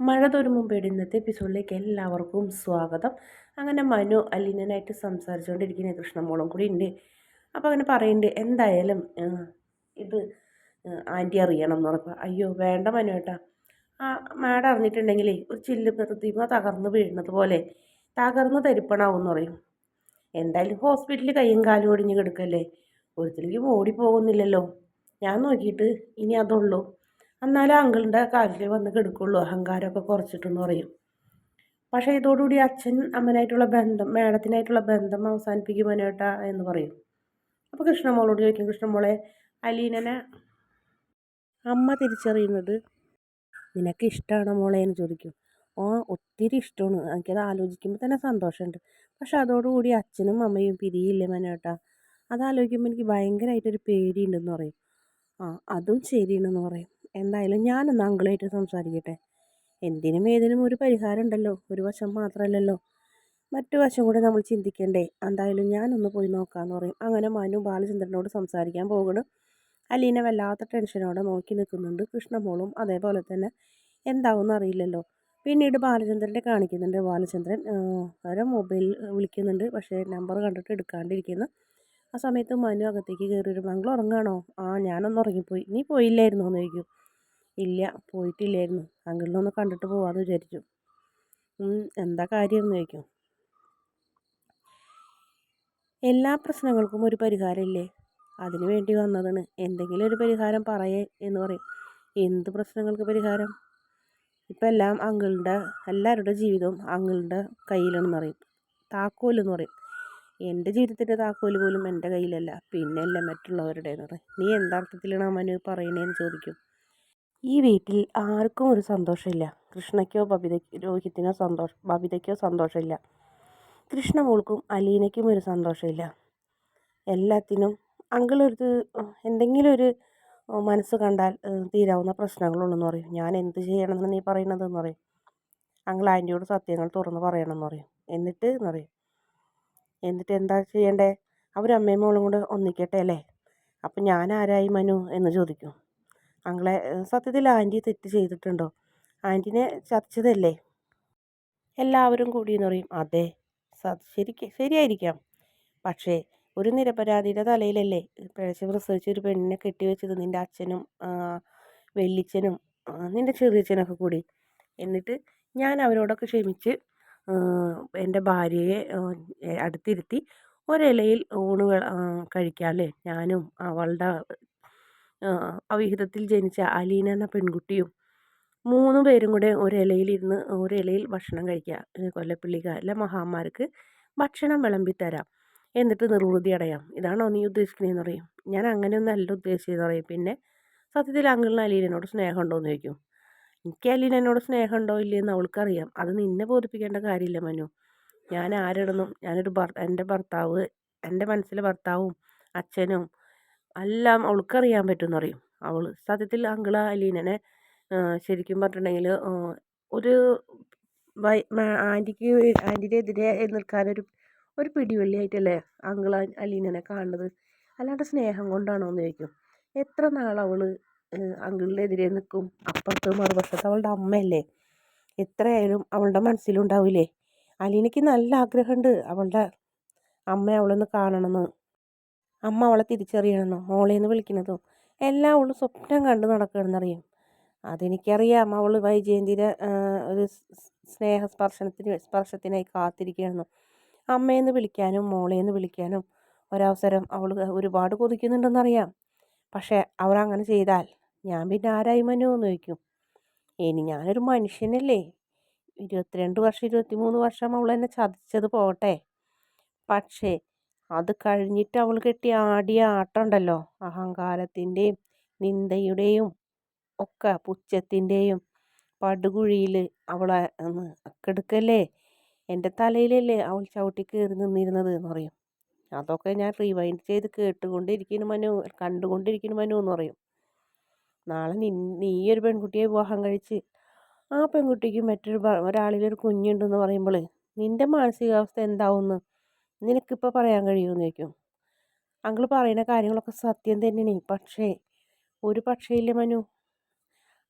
മഴ തോരും മുമ്പേടെ ഇന്നത്തെ എപ്പിസോഡിലേക്ക് എല്ലാവർക്കും സ്വാഗതം. അങ്ങനെ മനു അലീനനായിട്ട് സംസാരിച്ചുകൊണ്ടിരിക്കുന്ന കൃഷ്ണമോളും കൂടി ഉണ്ട് അപ്പോൾ അങ്ങനെ പറയുന്നുണ്ട് എന്തായാലും ഇത് ആന്റി അറിയണം എന്ന് പറഞ്ഞപ്പോൾ അയ്യോ വേണ്ട മനു ഏട്ടാ. ആ മാഡം അറിഞ്ഞിട്ടുണ്ടെങ്കിൽ ഒരു ചില്ല് പ്രതിമ തകർന്നു വീഴുന്നത് പോലെ തകർന്ന് തരിപ്പണാവും എന്ന് പറയും. എന്തായാലും ഹോസ്പിറ്റലിൽ കയ്യും കാലും ഒടിഞ്ഞ് കിടക്കല്ലേ? ഒരിക്കലും ഓടിപ്പോകുന്നില്ലല്ലോ ഞാൻ നോക്കിയിട്ട് ഇനി അതുള്ളൂ. എന്നാലും അങ്കിളിന്റെ കാലിൽ വന്ന് കിടക്കുള്ളൂ. അഹങ്കാരമൊക്കെ കുറച്ചിട്ടെന്ന് പറയും. പക്ഷേ ഇതോടുകൂടി അച്ഛൻ അമ്മനായിട്ടുള്ള ബന്ധം മേഡത്തിനായിട്ടുള്ള ബന്ധം അവസാനിപ്പിക്കും മനോട്ടാ എന്ന് പറയും. അപ്പോൾ കൃഷ്ണമോളോട് ചോദിക്കും കൃഷ്ണമോളെ അലീനനെ അമ്മ തിരിച്ചറിയുന്നത് നിനക്ക് ഇഷ്ടമാണോ മോളെ? എന്ന് ചോദിക്കും. ഓ ഒത്തിരി ഇഷ്ടമാണ്. എനിക്കത് ആലോചിക്കുമ്പോൾ തന്നെ സന്തോഷമുണ്ട്. പക്ഷെ അതോടുകൂടി അച്ഛനും അമ്മയും പിരിയില്ലേ മനോട്ടാ? അതാലോചിക്കുമ്പോൾ എനിക്ക് ഭയങ്കരമായിട്ടൊരു പേടിയുണ്ടെന്ന് പറയും. ആ അതും ശരിയാണെന്ന് പറയും. എന്തായാലും ഞാനൊന്ന് അങ്കിളായിട്ട് സംസാരിക്കട്ടെ. എന്തിനും ഏതിനും ഒരു പരിഹാരം ഉണ്ടല്ലോ ഒരു വശം മാത്രമല്ലല്ലോ. മറ്റു വശം കൂടെ നമ്മൾ ചിന്തിക്കണ്ടേ. എന്തായാലും ഞാനൊന്ന് പോയി നോക്കാമെന്ന് പറയും. അങ്ങനെ മനു ബാലചന്ദ്രനോട് സംസാരിക്കാൻ പോകണം അലീന വല്ലാത്ത ടെൻഷനോടെ നോക്കി നിൽക്കുന്നുണ്ട്. കൃഷ്ണമോളും അതേപോലെ തന്നെ എന്താവും അറിയില്ലല്ലോ. പിന്നീട് ബാലചന്ദ്രനെ കാണിക്കുന്നുണ്ട്. ബാലചന്ദ്രൻ അവരെ മൊബൈൽ വിളിക്കുന്നുണ്ട്. പക്ഷേ നമ്പർ കണ്ടിട്ട് എടുക്കാണ്ടിരിക്കുന്നു. ആ സമയത്ത് മനു അകത്തേക്ക് കയറി ഒരു മംഗൾ ഉറങ്ങാണോ ആ ഞാനൊന്ന് ഉറങ്ങിപ്പോയി. നീ പോയില്ലായിരുന്നോ? എന്ന് ചോദിക്കും. ഇല്ല പോയിട്ടില്ലായിരുന്നു. അങ്കിളിനെ ഒന്ന് കണ്ടിട്ട് പോവാമെന്ന് വിചാരിച്ചു. എന്താ കാര്യം എന്ന് ചോദിക്കും. എല്ലാ പ്രശ്നങ്ങൾക്കും ഒരു പരിഹാരമില്ലേ? അതിനു വേണ്ടി വന്നതാണ്. എന്തെങ്കിലും ഒരു പരിഹാരം പറയേ എന്ന് പറയും. എന്ത് പ്രശ്നങ്ങൾക്ക് പരിഹാരം? ഇപ്പം എല്ലാം അങ്കിളുടെ എല്ലാവരുടെ ജീവിതവും അങ്കിളുടെ കയ്യിലാണെന്ന് പറയും. താക്കോലെന്ന് പറയും. എന്റെ ജീവിതത്തിന്റെ താക്കോൽ പോലും എന്റെ കയ്യിലല്ല. പിന്നെയല്ല മറ്റുള്ളവരുടെ എന്ന് പറയും. നീ എന്താർത്ഥത്തിലാണ് മനു പറയണേന്ന് ചോദിക്കും. ഈ വീട്ടിൽ ആർക്കും ഒരു സന്തോഷമില്ല. കൃഷ്ണയ്ക്കോ ബബിത രോഹിത്തിനോ സന്തോഷം ബബിതയ്ക്കോ സന്തോഷമില്ല. കൃഷ്ണമോൾക്കും അലീനയ്ക്കും ഒരു സന്തോഷമില്ല. എല്ലാത്തിനും അങ്കിളൊരു എന്തെങ്കിലും ഒരു മനസ്സ് കണ്ടാൽ തീരാവുന്ന പ്രശ്നങ്ങളുള്ളെന്ന് പറയും. ഞാൻ എന്ത് ചെയ്യണമെന്ന് നീ പറയണതെന്ന് പറയും. അങ്കിൾ ആന്റിയോട് സത്യങ്ങൾ തുറന്ന് പറയണമെന്ന് പറയും. എന്നിട്ട് എന്ന് പറയും. എന്നിട്ട് എന്താ ചെയ്യണ്ടേ? അവരമ്മയും മോളും കൂടെ ഒന്നിക്കട്ടെ അല്ലേ? അപ്പം ഞാൻ ആരായി മനു എന്ന് ചോദിക്കും. അങ്ങളെ സത്യത്തിൽ ആന്റി തെറ്റ് ചെയ്തിട്ടുണ്ടോ? ആന്റിനെ ചതിച്ചതല്ലേ? എല്ലാവരും കൂടി എന്ന് പറയും അതെ ശരിക്ക് ശരിയായിരിക്കാം. പക്ഷേ ഒരു നിരപരാധിയുടെ തലയിലല്ലേ? പിഴച്ച് പ്രസവിച്ച ഒരു പെണ്ണിനെ കെട്ടിവെച്ചത് നിന്റെ അച്ഛനും വെല്ലിച്ചനും നിന്റെ ചെറിയച്ഛനൊക്കെ കൂടി. എന്നിട്ട് ഞാൻ അവരോടൊക്കെ ക്ഷമിച്ച് എന്റെ ഭാര്യയെ അടുത്തിരുത്തി ഒരിലയിൽ ഊണ് കഴിക്കാമല്ലേ ഞാനും അവളുടെ അവിഹിതത്തിൽ ജനിച്ച അലീന എന്ന പെൺകുട്ടിയും മൂന്ന് പേരും കൂടെ ഒരിലയിലിരുന്ന് ഒരിലയിൽ ഭക്ഷണം കഴിക്കുക കൊല്ലപ്പള്ളിക്കാരിലെ മഹാമാർക്ക് ഭക്ഷണം വിളമ്പി തരാം എന്നിട്ട് നിർവൃതി അടയാം. ഇതാണോ നീ ഉദ്ദേശിക്കുന്നതെന്ന് പറയും? ഞാൻ അങ്ങനെയൊന്നും അല്ല ഉദ്ദേശിച്ചതെന്ന് പറയും. പിന്നെ? സത്യത്തിൽ അങ്കിളിന് അലീനോട് സ്നേഹമുണ്ടോ എന്ന് ചോദിക്കും. എനിക്ക് അലീനോട് സ്നേഹമുണ്ടോ ഇല്ലയെന്ന് അവൾക്കറിയാം. അത് നിന്നെ ബോധിപ്പിക്കേണ്ട കാര്യമില്ല മനു. ഞാൻ ആരിടുന്നു ഞാനൊരു ഭർ എന്റെ ഭർത്താവ് എന്റെ മനസ്സിലെ ഭർത്താവും അച്ഛനും എല്ലാം അവൾക്കറിയാൻ പറ്റുമെന്ന് പറയും. അവൾ സത്യത്തിൽ അങ്കിള അലീനനെ ശരിക്കും പറഞ്ഞിട്ടുണ്ടെങ്കിൽ ഒരു വൈ ആന്റിക്ക് ആന്റിന്റെ എതിരെ നിൽക്കാനൊരു ഒരു പിടിവള്ളിയായിട്ടല്ലേ അങ്കിൾ അലീനനെ കാണുന്നത്? അല്ലാണ്ട് സ്നേഹം കൊണ്ടാണോ എന്ന് ചോദിക്കും. എത്ര നാളവൾ അങ്കിളിനെതിരെ നിൽക്കും? അപ്പുറത്ത് മറുപക്ഷത്ത് അവളുടെ അമ്മയല്ലേ? എത്രയായാലും അവളുടെ മനസ്സിലുണ്ടാവില്ലേ? അലീനയ്ക്ക് നല്ല ആഗ്രഹമുണ്ട് അവളുടെ അമ്മ അവളൊന്ന് കാണണമെന്ന്. അമ്മ അവളെ തിരിച്ചറിയണമെന്നോ? മോളേന്ന് വിളിക്കുന്നതും എല്ലാം അവൾ സ്വപ്നം കണ്ട് നടക്കണമെന്നറിയും അതെനിക്കറിയാം. അവൾ വൈജയന്തിയുടെ ഒരു സ്നേഹ സ്പർശനത്തിന് സ്പർശത്തിനായി കാത്തിരിക്കുകയാണെന്നും അമ്മയെന്ന് വിളിക്കാനും മോളേന്ന് വിളിക്കാനും ഒരവസരം അവൾ ഒരുപാട് കൊതിക്കുന്നുണ്ടെന്നറിയാം. പക്ഷേ അവർ അങ്ങനെ ചെയ്താൽ ഞാൻ പിന്നെ ആരായി മനു എന്ന് ചോദിക്കും. ഇനി ഞാനൊരു മനുഷ്യനല്ലേ? ഇരുപത്തിരണ്ട് വർഷം ഇരുപത്തിമൂന്ന് വർഷം അവൾ എന്നെ ചതിച്ചത് പോട്ടെ പക്ഷേ അത് കഴിഞ്ഞിട്ട് അവൾ കെട്ടി ആടിയ ആട്ടമുണ്ടല്ലോ. അഹങ്കാരത്തിന്റെയും നിന്ദയുടെയും ഒക്കെ പുച്ഛത്തിന്റെയും പടുകുഴിയിൽ അവളെ കെടുക്കല്ലേ? എന്റെ തലയിലല്ലേ അവൾ ചവിട്ടി കയറി നിന്നിരുന്നത് എന്ന് പറയും. അതൊക്കെ ഞാൻ റീവൈൻഡ് ചെയ്ത് കേട്ടുകൊണ്ടിരിക്കുന്നു മനു കണ്ടുകൊണ്ടിരിക്കുന്നു മനു എന്ന് പറയും. നാളെ നി നീ ഒരു പെൺകുട്ടിയെ വിവാഹം കഴിച്ച് ആ പെൺകുട്ടിക്ക് മറ്റൊരു ഒരാളിലൊരു കുഞ്ഞുണ്ടെന്ന് പറയുമ്പോൾ നിന്റെ മാനസികാവസ്ഥ എന്താവുമെന്ന് നിനക്കിപ്പോൾ പറയാൻ കഴിയുമെന്ന് ചോദിക്കും. അങ്കിൾ പറയുന്ന കാര്യങ്ങളൊക്കെ സത്യം തന്നെയാണ്. പക്ഷേ ഒരു പക്ഷേ ഇല്ല മനു.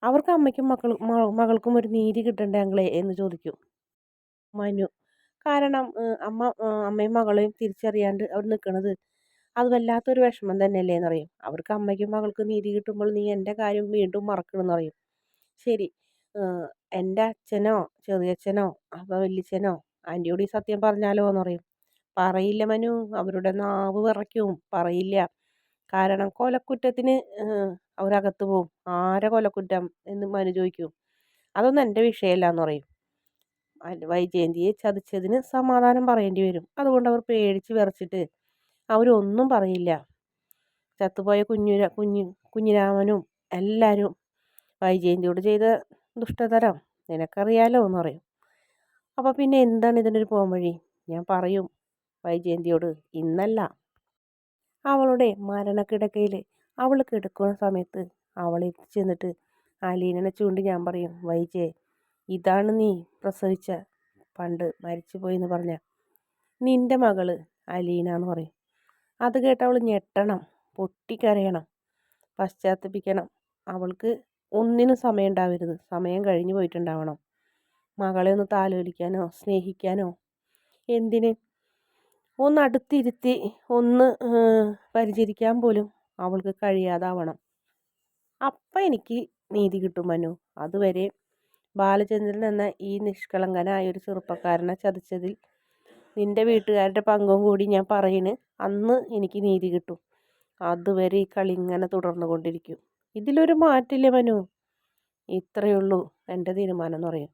അവർക്ക് അമ്മയ്ക്കും മക്കൾ മകൾക്കും ഒരു നീതി കിട്ടണ്ടേ അങ്ങളെ എന്ന് ചോദിക്കും മനു. കാരണം അമ്മ അമ്മയും മകളെയും തിരിച്ചറിയാണ്ട് അവർ നിൽക്കുന്നത് അത് വല്ലാത്തൊരു വിഷമം തന്നെയല്ലേ എന്നറിയും അവർക്ക് അമ്മയ്ക്കും മകൾക്കും നീതി കിട്ടുമ്പോൾ നീ എന്റെ കാര്യം വീണ്ടും മറക്കണമെന്ന് പറയും ശരി എന്റെ അച്ഛനോ ചെറിയച്ഛനോ അപ്പോൾ വലിയച്ഛനോ ആന്റിയോട് ഈ സത്യം പറഞ്ഞാലോ എന്നറിയും പറയില്ല മനു. അവരുടെ നാവ് വിറയ്ക്കും. പറയില്ല. കാരണം കൊലക്കുറ്റത്തിന് അവരകത്ത് പോവും. ആരെ കൊലക്കുറ്റം എന്ന് മനു ചോദിക്കും. അതൊന്നും എന്റെ വിഷയമല്ല എന്ന് പറയും വൈജയന്തിയെ ചതിച്ചതിന് സമാധാനം പറയേണ്ടി വരും. അതുകൊണ്ട് അവർ പേടിച്ച് വിറച്ചിട്ട് അവരൊന്നും പറയില്ല. ചത്തുപോയ കുഞ്ഞു കുഞ്ഞു കുഞ്ഞിരാമനും എല്ലാവരും വൈജയന്തിയോട് ചെയ്ത ദുഷ്ടതരം. നിനക്കറിയാലോ എന്ന് പറയും. അപ്പോൾ പിന്നെ എന്താണ് ഇതിന്റെ ഇതിനൊരു പോംവഴി? ഞാൻ പറയും. വൈജയന്തിയോട് ഇന്നല്ല. അവളുടെ മരണക്കിടക്കയിൽ അവൾ കിടക്കുന്ന സമയത്ത് അവൾ ചെന്നിട്ട് അലീനനെ ചൂണ്ടി ഞാൻ പറയും വൈജയ് ഇതാണ് നീ പ്രസവിച്ച പണ്ട് മരിച്ചു എന്ന് പറഞ്ഞ നിന്റെ മകൾ അലീന എന്ന് പറയും. അത് കേട്ട് അവൾ ഞെട്ടണം പൊട്ടിക്കരയണം പശ്ചാത്തപിക്കണം. അവൾക്ക് ഒന്നിനും സമയം ഉണ്ടാവരുത് സമയം കഴിഞ്ഞു പോയിട്ടുണ്ടാവണം. മകളെ ഒന്ന് താലോലിക്കാനോ സ്നേഹിക്കാനോ എന്തിന് ഒന്ന് അടുത്തിരുത്തി ഒന്ന് പരിചരിക്കാൻ പോലും അവൾക്ക് കഴിയാതാവണം. അപ്പം എനിക്ക് നീതി കിട്ടും മനു. അതുവരെ ബാലചന്ദ്രൻ എന്ന ഈ നിഷ്കളങ്കനായ ഒരു ചെറുപ്പക്കാരനെ ചതിച്ചതിൽ നിന്റെ വീട്ടുകാരുടെ പങ്കും കൂടി ഞാൻ പറയണ് അന്ന് എനിക്ക് നീതി കിട്ടും. അതുവരെ ഈ കളി ഇങ്ങനെ തുടർന്നു കൊണ്ടിരിക്കും ഇതിലൊരു മാറ്റില്ല മനു? ഇത്രയേ ഉള്ളൂ എന്റെ തീരുമാനം എന്ന് പറയും.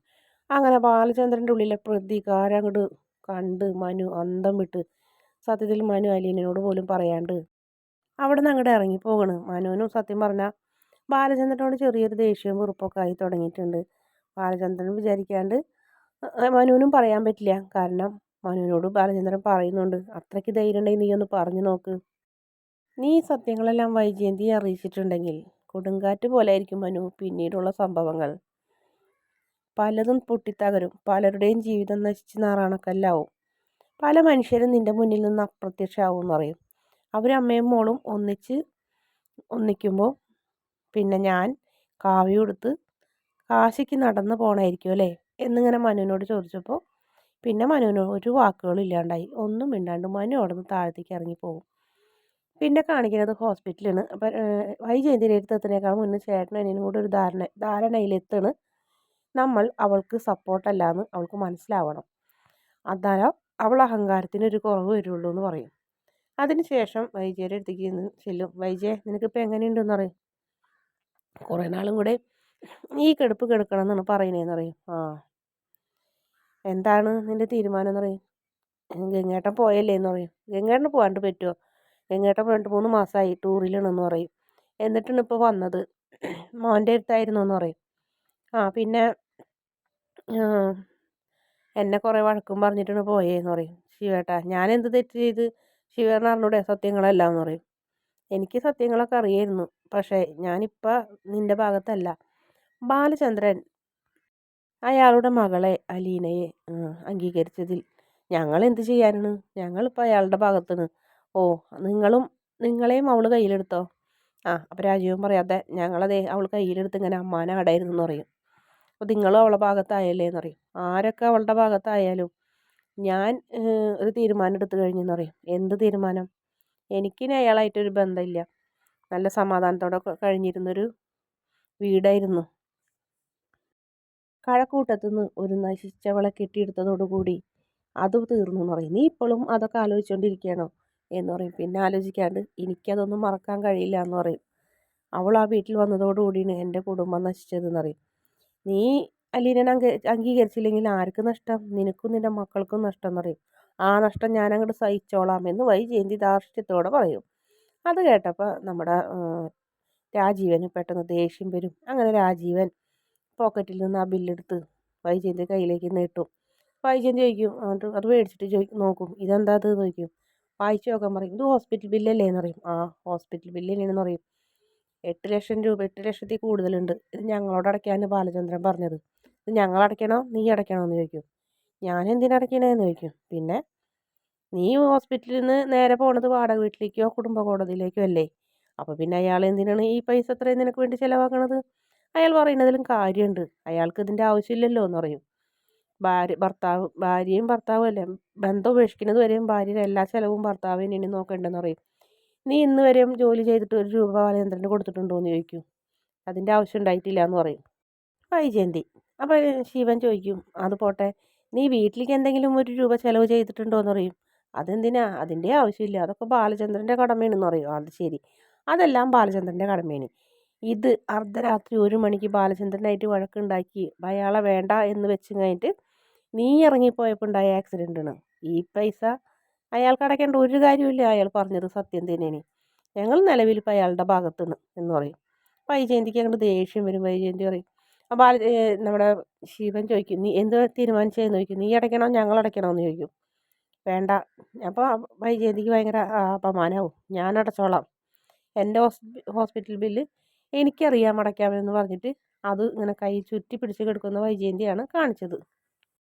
അങ്ങനെ ബാലചന്ദ്രന്റെ ഉള്ളിലെ പ്രതികാരം അങ്ങോട്ട് കണ്ട് മനു അന്തം വിട്ട് സത്യത്തിൽ മനു അലീനോട് പോലും പറയാണ്ട് അവിടെ നിന്ന് അങ്ങോട്ട് ഇറങ്ങിപ്പോകണ് മനുവിനും സത്യം പറഞ്ഞാൽ ബാലചന്ദ്രനോട് ചെറിയൊരു ദേഷ്യവും വെറുപ്പൊക്കെ ആയി തുടങ്ങിയിട്ടുണ്ട്. ബാലചന്ദ്രൻ വിചാരിക്കാണ്ട് മനുവിനും പറയാൻ പറ്റില്ല. കാരണം മനുവിനോട് ബാലചന്ദ്രൻ പറയുന്നുണ്ട്. അത്രയ്ക്ക് ധൈര്യം ഉണ്ടെങ്കിൽ നീ ഒന്ന് പറഞ്ഞു നോക്ക്. നീ സത്യങ്ങളെല്ലാം വൈജയന്തിയെ അറിയിച്ചിട്ടുണ്ടെങ്കിൽ കൊടുങ്കാറ്റ് പോലെ ആയിരിക്കും മനു പിന്നീടുള്ള സംഭവങ്ങൾ. പലതും പൊട്ടിത്തകരും. പലരുടെയും ജീവിതം നശിച്ച് നാറാണക്കല്ലാവും പല മനുഷ്യരും നിന്റെ മുന്നിൽ നിന്ന് അപ്രത്യക്ഷമാവും എന്ന് പറയും അവരമ്മയും മോളും ഒന്നിച്ച് ഒന്നിക്കുമ്പോൾ പിന്നെ ഞാൻ കാവ്യം കാശിക്ക് നടന്ന് പോകണമായിരിക്കും അല്ലേ? എന്നിങ്ങനെ മനുവിനോട് ചോദിച്ചപ്പോൾ പിന്നെ മനുവിന് ഒരു വാക്കുകളും ഇല്ലാണ്ടായി. ഒന്നും മിണ്ടാണ്ട് മനു അവിടെ നിന്ന് താഴത്തേക്ക് ഇറങ്ങിപ്പോകും. പിന്നെ കാണിക്കുന്നത് ഹോസ്പിറ്റലാണ് അപ്പം വൈ അടുത്ത് എത്തുന്നേക്കാൾ മുന്നേ ചേട്ടനും അനിയനും കൂടെ ഒരു ധാരണ ധാരണയിലെത്താണ്. നമ്മൾ അവൾക്ക് സപ്പോർട്ടല്ല എന്ന് അവൾക്ക് മനസ്സിലാവണം. അന്നേരം അവൾ അഹങ്കാരത്തിന് ഒരു കുറവ് വരുള്ളൂ എന്ന് പറയും. അതിനുശേഷം വൈജയുടെ അടുത്തേക്ക് ചെല്ലും. വൈജയ നിനക്കിപ്പോൾ എങ്ങനെയുണ്ടെന്ന് പറയും കുറേ നാളും കൂടെ ഈ കിടപ്പ് കിടക്കണം എന്നാണ് പറയുന്നതെന്ന് പറയും ആ. എന്താണ് നിന്റെ തീരുമാനം എന്ന് പറയും ഗംഗേട്ടൻ പോയല്ലേ എന്ന് പറയും ഗംഗേട്ടൻ പോകാണ്ട് പറ്റുമോ ഗംഗേട്ടൻ രണ്ട് മൂന്ന് മാസമായി ടൂറിലാണെന്ന് പറയും. എന്നിട്ടാണ് ഇപ്പോൾ വന്നത്. മോന്റെ അടുത്തായിരുന്നു എന്ന് പറയും. ആ പിന്നെ എന്നെ കുറേ വഴക്കും പറഞ്ഞിട്ടാണ് പോയേന്ന് പറയും. ശിവേട്ടാ ഞാൻ എന്ത് തെറ്റ് ചെയ്ത്? ശിവേട്ടൻ അറിഞ്ഞൂടെ സത്യങ്ങളെല്ലാം എന്ന് പറയും. എനിക്ക് സത്യങ്ങളൊക്കെ അറിയായിരുന്നു. പക്ഷേ ഞാനിപ്പോൾ നിന്റെ ഭാഗത്തല്ല. ബാലചന്ദ്രൻ അയാളുടെ മകളെ അലീനയെ അംഗീകരിച്ചതിൽ ഞങ്ങൾ എന്ത് ചെയ്യാനാണ്? ഞങ്ങളിപ്പോൾ അയാളുടെ ഭാഗത്താണ് ഓ നിങ്ങളും നിങ്ങളെയും അവൾ കയ്യിലെടുത്തോ? ആ അപ്പോൾ രാജീവൻ പറയാതെ ഞങ്ങളതേ അവൾ കയ്യിലെടുത്ത് ഇങ്ങനെ അമ്മാനെ അടയിരുന്നു എന്ന് പറയും. അപ്പോൾ നിങ്ങളും അവളെ ഭാഗത്തായല്ലേ എന്ന് പറയും ആരൊക്കെ അവളുടെ ഭാഗത്തായാലും ഞാൻ ഒരു തീരുമാനം എടുത്തു കഴിഞ്ഞെന്ന് പറയും എന്ത് തീരുമാനം? എനിക്കിനി അയാളായിട്ടൊരു ബന്ധമില്ല. നല്ല സമാധാനത്തോടെ കഴിഞ്ഞിരുന്നൊരു വീടായിരുന്നു. കഴക്കൂട്ടത്തുനിന്ന് ഒരു നശിച്ചവളെ കെട്ടിയെടുത്തതോടുകൂടി അത് തീർന്നു എന്ന് പറയും നീ ഇപ്പോഴും അതൊക്കെ ആലോചിച്ചുകൊണ്ടിരിക്കുകയാണോ എന്ന് പറയും പിന്നെ ആലോചിക്കാണ്ട് എനിക്കതൊന്നും മറക്കാൻ കഴിയില്ല എന്ന് പറയും. അവൾ ആ വീട്ടിൽ വന്നതോടുകൂടിയാണ് എന്റെ കുടുംബം നശിച്ചതെന്ന് പറയും നീ അലീനെ അംഗ അംഗീകരിച്ചില്ലെങ്കിൽ ആർക്ക് നഷ്ടം? നിനക്കും നിന്റെ മക്കൾക്കും നഷ്ടം എന്ന് പറയും ആ നഷ്ടം ഞാൻ അങ്ങോട്ട് സഹിച്ചോളാം എന്ന് വൈജയന്തി ധാർഷ്ട്യത്തോടെ പറയും. അത് കേട്ടപ്പോൾ നമ്മുടെ രാജീവന് പെട്ടെന്ന് ദേഷ്യം വരും. അങ്ങനെ രാജീവൻ പോക്കറ്റിൽ നിന്ന് ആ ബില്ലെടുത്ത് വൈജയന്തി കയ്യിലേക്ക് നീട്ടും വൈജയന്തി ചോദിക്കും എന്നിട്ട് അത് മേടിച്ചിട്ട് ചോദിക്കും നോക്കും ഇതെന്താ അത്? ചോദിക്കും. വായിച്ചു നോക്കാൻ പറയും ഇത് ഹോസ്പിറ്റൽ ബില്ലല്ലേ? എന്ന് പറയും ആ ഹോസ്പിറ്റൽ ബില്ല് തന്നെയാണെന്ന് പറയും. എട്ട് ലക്ഷം രൂപ എട്ട് ലക്ഷത്തിൽ കൂടുതലുണ്ട്. ഇത് ഞങ്ങളോട് അടയ്ക്കാമെന്ന് ബാലചന്ദ്രൻ പറഞ്ഞത്. ഇത് ഞങ്ങൾ അടയ്ക്കണോ? നീ അടയ്ക്കണോ എന്ന് ചോദിക്കും. ഞാൻ എന്തിനടയ്ക്കണേന്ന് ചോദിക്കും. പിന്നെ നീ ഹോസ്പിറ്റലിൽ നിന്ന് നേരെ പോണത് വാടക വീട്ടിലേക്കോ കുടുംബ കോടതിയിലേക്കോ അല്ലേ? അപ്പോൾ പിന്നെ അയാൾ എന്തിനാണ് ഈ പൈസ അത്രയും നിനക്ക് വേണ്ടി ചിലവാക്കണത്? അയാൾ പറയുന്നതിലും കാര്യമുണ്ട്. അയാൾക്ക് ഇതിന്റെ ആവശ്യമില്ലല്ലോ എന്ന് പറയും. ഭാര്യ ഭർത്താവ് ഭാര്യയും ഭർത്താവും അല്ലേ? ബന്ധം ഉപേക്ഷിക്കുന്നത് വരെയും ഭാര്യയുടെ എല്ലാ ചിലവും ഇനി നോക്കേണ്ടെന്ന് പറയും. നീ ഇന്ന് വരെയും ജോലി ചെയ്തിട്ട് ഒരു രൂപ ബാലചന്ദ്രന് കൊടുത്തിട്ടുണ്ടോ എന്ന് ചോദിക്കും. അതിന്റെ ആവശ്യം ഉണ്ടായിട്ടില്ല എന്ന് പറയും വൈജയന്തി അപ്പോൾ ശിവൻ ചോദിക്കും അത് പോട്ടെ നീ വീട്ടിലേക്ക് എന്തെങ്കിലും ഒരു രൂപ ചിലവ് ചെയ്തിട്ടുണ്ടോ എന്ന് പറയും. അതെന്തിനാ? അതിന്റെ ആവശ്യമില്ല. അതൊക്കെ ബാലചന്ദ്രന്റെ കടമയാണെന്ന് പറയും. അത് ശരി. അതെല്ലാം ബാലചന്ദ്രന്റെ കടമയാണ്. ഇത് അർദ്ധരാത്രി ഒരു മണിക്ക് ബാലചന്ദ്രനായിട്ട് വഴക്കുണ്ടാക്കി അയാളെ വേണ്ട എന്ന് വെച്ച് കഴിഞ്ഞിട്ട് നീ ഇറങ്ങിപ്പോയപ്പോൾ ഉണ്ടായ ആക്സിഡന്റാണ് ഈ പൈസ അയാൾക്ക് അടയ്ക്കേണ്ട ഒരു കാര്യമില്ല അയാൾ പറഞ്ഞത് സത്യം തന്നെയാണ്. ഞങ്ങൾ നിലവിൽ ഇപ്പോൾ അയാളുടെ ഭാഗത്തുനിന്ന് എന്ന് പറയും. വൈജയന്തിക്ക് അങ്ങോട്ട് ദേഷ്യം വരും. വൈജയന്തി പറയും. അപ്പോൾ നമ്മുടെ ശിവൻ ചോദിക്കും നീ എന്ത് തീരുമാനിച്ചതെന്ന് ചോദിക്കും? നീ അടയ്ക്കണോ? ഞങ്ങൾ അടയ്ക്കണോ എന്ന് ചോദിക്കും. വേണ്ട. അപ്പോൾ വൈജയന്തിക്ക് ഭയങ്കര അപമാനമാവും ഞാൻ അടച്ചോളാം. എന്റെ ഹോസ്പിറ്റൽ ബില്ല് എനിക്കറിയാം അടയ്ക്കാമെന്ന് പറഞ്ഞിട്ട് അത് ഇങ്ങനെ കൈ ചുറ്റി പിടിച്ച് കിടക്കുന്ന വൈജയന്തിയാണ് കാണിച്ചത്.